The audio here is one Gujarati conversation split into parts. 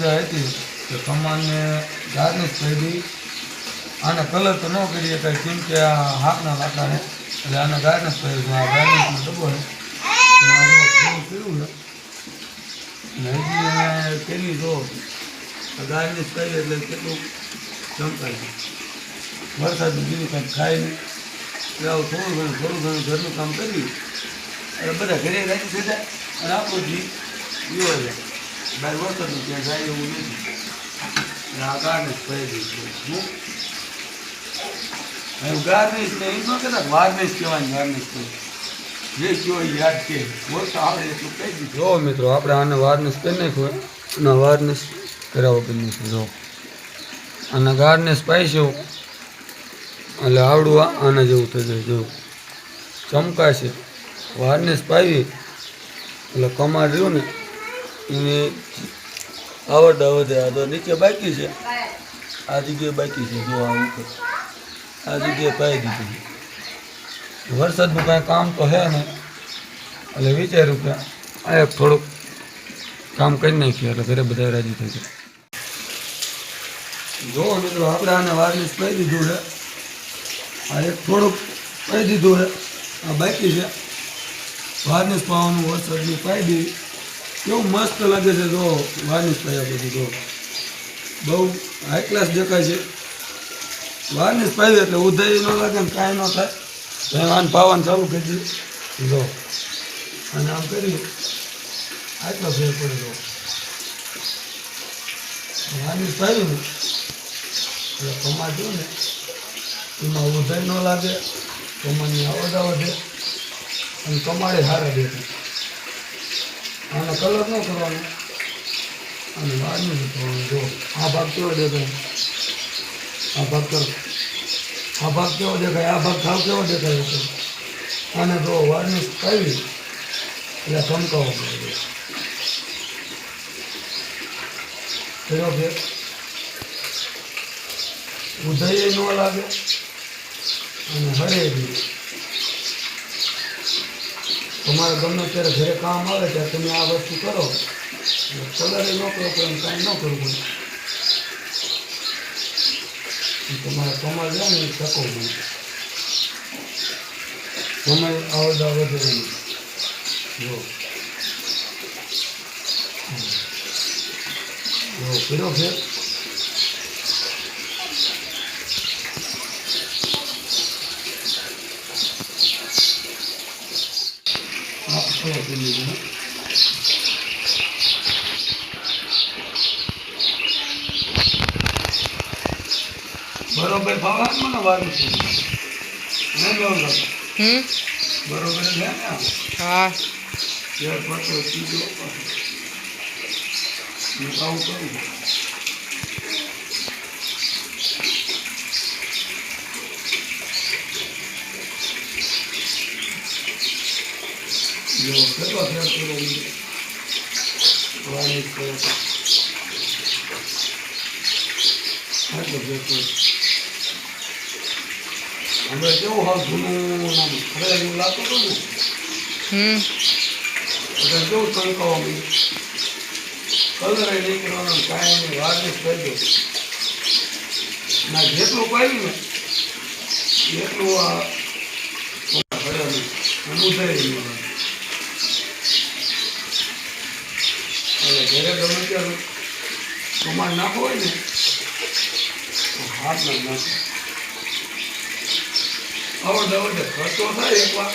રજા હતી તો કમાનને ગાર્નિશ કરી આને કલર તો ન કરીએ કાંઈ, કેમ કે આ હાથના લાકડાને એટલે આને ગાર્નિશ કર્યું આ ગાર્નિશનો ડબ્બો કર્યું અને હજી એને પેલી જો ગાર્નિશ કરી એટલે કેટલું ચમકાય છે. વરસાદનું બીજું કંઈક ખાય નહીં. એટલે આવું થોડું ઘણું થોડું ઘણું ઘરનું કામ કર્યું. એટલે બધા ઘરે રાજી દીધા. અને આપણું જી યુવા જાય બહાર વરસાદનું ક્યાં જાય એવું નથી એટલે આ ગાર્નિશ કરી દીધું હું ગાર્નિશ ને એમ કહેતા વાર્નિશ કહેવાય ગાર્નિશ કહે જે કયો યાદ કે બોલતા આવડે એટલું કહી દીધું જો મિત્રો આપણે આને વાર્નિશ કરી નાખ્યું અને વાર્નિશ કરાવો કરી નાખ્યું જો અને ગાર્નિશ પાઈશું એટલે આવડું આના જેવું થઈ જાય જો ચમકાશે વાર્નિશ પાવી એટલે કમાડ રહ્યું ને એની આવડતા વધે આ તો નીચે બાકી છે. આ જગ્યાએ બાકી છે. જો આ ઉપર. આ જગ્યાએ પાઈ દીધી વરસાદનું કાંઈ કામ તો હે ને એટલે વિચાર્યું કે આ એક થોડુંક કામ કરી નાખ્યું એટલે ઘરે બધા રાજી થઈ ગયા જો મિત્રો, આપણે આને વાર્નિશ પાઈ દીધું છે. આ એક થોડુંક પાઈ દીધું છે. આ બાકી છે. વાર્નિશ પાવાનું વરસાદની પાઈ દીધી. કેવું મસ્ત લાગે છે જો વાર્નિશ પાયા પછી જો. બહુ હાઈ ક્લાસ દેખાય છે. વાર્નિશ પાવી એટલે ઉધય ન લાગે ને કાંઈ ન થાય. વાન પાવાનું ચાલુ કરી દીધું. જો. અને આમ કરી આટલો ફેર પડે જો. વાર્નિશ પાવી ને, એટલે કમા જો ને, એમાં ઉધય ન લાગે કમાની આવડ આવડે અને કમાડે સારા દેખાય. આનો કલર ન કરવાનો. અને વાર્નિશ કરવાનું જો, આ ભાગ કેવો દેખાય? આ ભાગ કર આ ભાગ કેવો દેખાય? આ ભાગ ખાવ કેવો દેખાય છે આને જો વાર્નિશ પાવી એટલે ચમકાવો પડે થયો કે? ઉદય ન લાગે. અને હરે બી. તમારે ગમે ત્યારે ઘરે કામ આવે ત્યારે તમે આ વસ્તુ કરો. કલર ન કરો પણ કાંઈ ન કરવું તમારે કમર જાય ને ટકો નહીં સમય આવતા વધે જો. જો કર્યો ફેર આ થોડો કરી બરોબર ભાવનાત્મક વારું છે. નહીં બરોબર હમ? બરોબર છે ને હા. ત્યાર પછી હું આવું કરું. જો કેટલો ફેર કર્યો. વાલી કર્યો. જૂનું ખરેખર લાગતું હતું ને એટલે કેવું તણકાવા મળ્યું કલર નીકળવાનો કાંઈ નહીં વાર્નિશ કરી ના જેટલું પાડ્યું ને એટલું આ અનુભવી રહ્યું એટલે ઘરે ગમે ત્યારે કમાડ નાખો હોય ને હાથ ના નાખો. આવડે અવડે ખર્ચો થાય એકવાર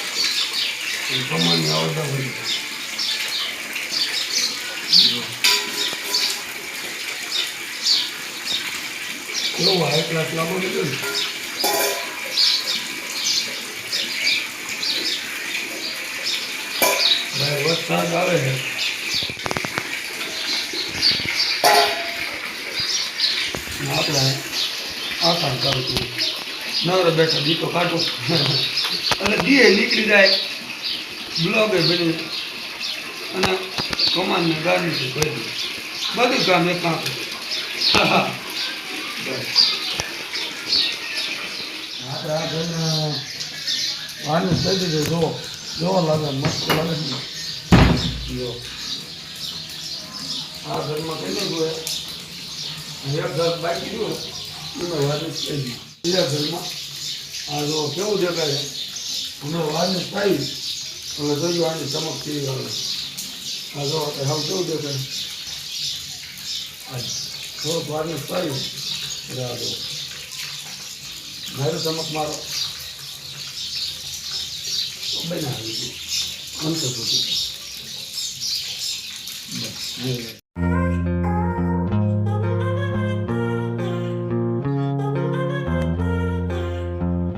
કમાની આવડતા હોય કેવું હાઈ ક્લાસ લાગો લીધો ને. વરસાદ આવે છે ને આપણે આસાન કરું છું. નવરો બેઠો દીકો કાઢો. અને દીએ નીકળી જાય. બ્લોગે બની અને કમાનને ગાડી કરી બધું કામ એક કામ પાણી સજી વાની જો. જોવા લાગે, મસ્ત લાગે જો. આ ઘરમાં હોય. અને એક ઘર બાકી રહ્યું. વાર્નિશ થઈ ગયું બીજા ઘરમાં આ જો કેવું દેખાય? એનો વાર્નિશ થાય. હવે જોયું આની થઈ આવે. આ જો હવે કેવું દેખાય? આ થોડોક વારની થાય. એટલે આ જો. ચમક મારો. બનાવી દીધું અંત સુધી.